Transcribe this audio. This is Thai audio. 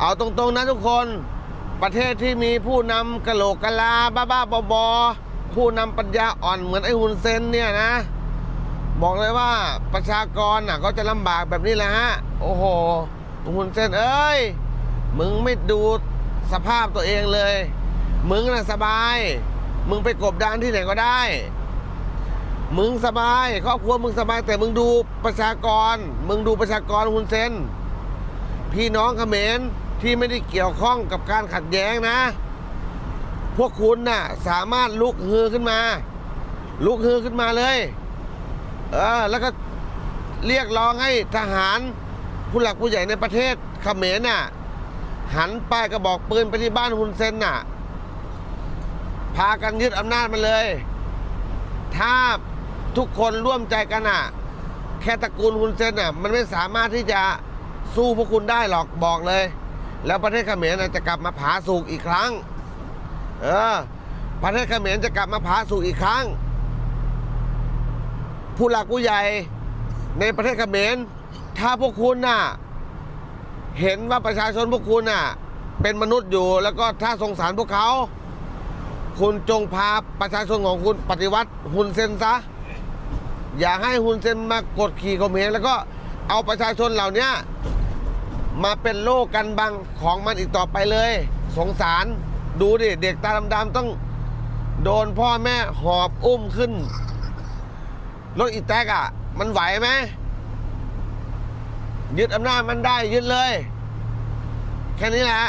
เอาตรงๆนะทุกคน ประเทศที่มีผู้นำกะโหลกกะลาบ้าๆบอๆผู้นำปัญญาอ่อนเหมือนไอ้ฮุนเซนเนี่ยนะ บอกเลยว่าประชากรน่ะก็จะลำบากแบบนี้แหละฮะ โอ้โหฮุนเซนเอ้ย มึงไม่ดูสภาพตัวเองเลย มึงน่ะสบาย มึงไปกบดานที่ไหนก็ได้ มึงสบายครอบครัวมึงสบายแต่มึงดูประชากร มึงดูประชากรฮุนเซน พี่น้องเขมร ที่ไม่ได้เกี่ยวข้องกับการขัดแย้งนะ พวกคุณน่ะ สามารถลุกฮือขึ้นมา ลุกฮือขึ้นมาเลย เออ แล้วก็เรียกร้องให้ทหารผู้หลักผู้ใหญ่ในประเทศเขมรน่ะ หันป้ายกระบอกปืนไปที่บ้านฮุนเซนน่ะ พากันยึดอำนาจมันเลย ถ้าทุกคนร่วมใจกันอะ แค่ตระกูลฮุนเซนอะ มันไม่สามารถที่จะสู้พวกคุณได้หรอกบอกเลย แล้วประเทศเขมรจะกลับมาผาสุกอีกครั้ง เออ ประเทศเขมรจะกลับมาผาสุกอีกครั้ง ผู้หลักผู้ใหญ่ในประเทศเขมร ถ้าพวกคุณน่ะ เห็นว่าประชาชนพวกคุณน่ะ เป็นมนุษย์อยู่ แล้วก็ถ้าสงสารพวกเขา คุณจงพาประชาชนของคุณปฏิวัติฮุนเซนซะ อย่าให้ฮุนเซนมากดขี่ข่มเหงแล้วก็เอาประชาชนเหล่านี้ มาเป็นโลกกันบังของมันอีกต่อไปเลย สงสารดูดิเด็กตาดำๆต้องโดนพ่อแม่หอบอุ้มขึ้น รถอีแตกอะ มันไหวไหมยึดอำนาจมันได้ยึดเลย แค่นี้แหละ